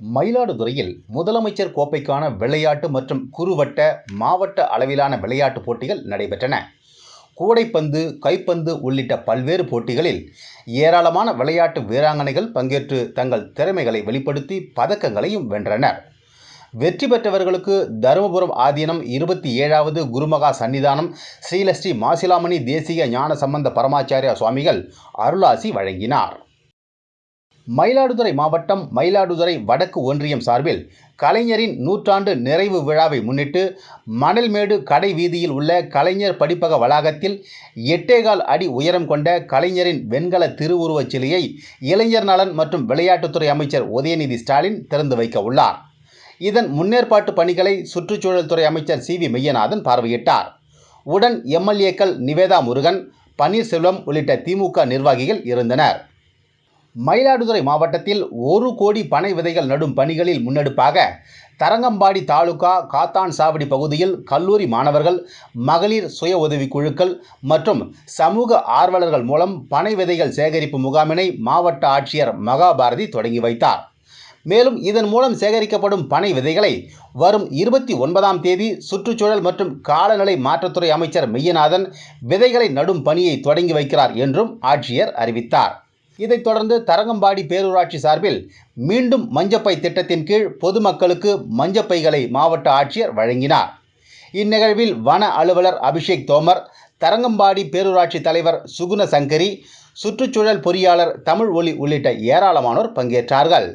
மயிலாடுதுறையில் முதலமைச்சர் கோப்பைக்கான விளையாட்டு மற்றும் குறுவட்ட மாவட்ட அளவிலான விளையாட்டுப் போட்டிகள் நடைபெற்றன. கூடைப்பந்து கைப்பந்து உள்ளிட்ட பல்வேறு போட்டிகளில் ஏராளமான விளையாட்டு வீராங்கனைகள் பங்கேற்று தங்கள் திறமைகளை வெளிப்படுத்தி பதக்கங்களையும் வென்றனர். வெற்றி பெற்றவர்களுக்கு தருமபுரம் ஆதீனம் இருபத்தி ஏழாவது குருமகா சன்னிதானம் ஸ்ரீலஸ்ரீ மாசிலாமணி தேசிய ஞான சம்பந்த பரமாச்சாரியா சுவாமிகள் அருளாசி வழங்கினார். மயிலாடுதுறை மாவட்டம் மயிலாடுதுறை வடக்கு ஒன்றியம் சார்பில் கலைஞரின் நூற்றாண்டு நிறைவு விழாவை முன்னிட்டு மணல்மேடு கடை வீதியில் உள்ள கலைஞர் படிப்பக வளாகத்தில் எட்டேகால் அடி உயரம் கொண்ட கலைஞரின் வெண்கல திருவுருவச் சிலையை இளைஞர் நலன் மற்றும் விளையாட்டுத்துறை அமைச்சர் உதயநிதி ஸ்டாலின் திறந்து வைக்க உள்ளார். இதன் முன்னேற்பாட்டு பணிகளை சுற்றுச்சூழல் துறை அமைச்சர் சி வி மெய்யநாதன் பார்வையிட்டார். உடன் எம்எல்ஏக்கள் நிவேதா முருகன் பன்னீர்செல்வம் உள்ளிட்ட திமுக நிர்வாகிகள் இருந்தனர். மயிலாடுதுறை மாவட்டத்தில் ஒரு கோடி பனை விதைகள் நடும் பணிகளில் முன்னெடுப்பாக தரங்கம்பாடி தாலுகா காத்தான் சாவடி பகுதியில் கல்லூரி மாணவர்கள் மகளிர் சுய உதவி குழுக்கள் மற்றும் சமூக ஆர்வலர்கள் மூலம் பனை விதைகள் சேகரிப்பு முகாமினை மாவட்ட ஆட்சியர் மகாபாரதி தொடங்கி வைத்தார். மேலும் இதன் மூலம் சேகரிக்கப்படும் பனை விதைகளை வரும் இருபத்தி ஒன்பதாம் தேதி சுற்றுச்சூழல் மற்றும் காலநிலை மாற்றத்துறை அமைச்சர் மெய்யநாதன் விதைகளை நடும் பணியை தொடங்கி வைக்கிறார் என்றும் ஆட்சியர் அறிவித்தார். இதைத் தொடர்ந்து தரங்கம்பாடி பேரூராட்சி சார்பில் மீண்டும் மஞ்சப்பை திட்டத்தின் கீழ் பொதுமக்களுக்கு மஞ்சப்பைகளை மாவட்ட ஆட்சியர் வழங்கினார். இந்நிகழ்வில் வன அலுவலர் அபிஷேக் தோமர் தரங்கம்பாடி பேரூராட்சி தலைவர் சுகுண சங்கரி சுற்றுச்சூழல் பொறியாளர் தமிழ் ஒளி உள்ளிட்ட ஏராளமானோர் பங்கேற்றார்கள்.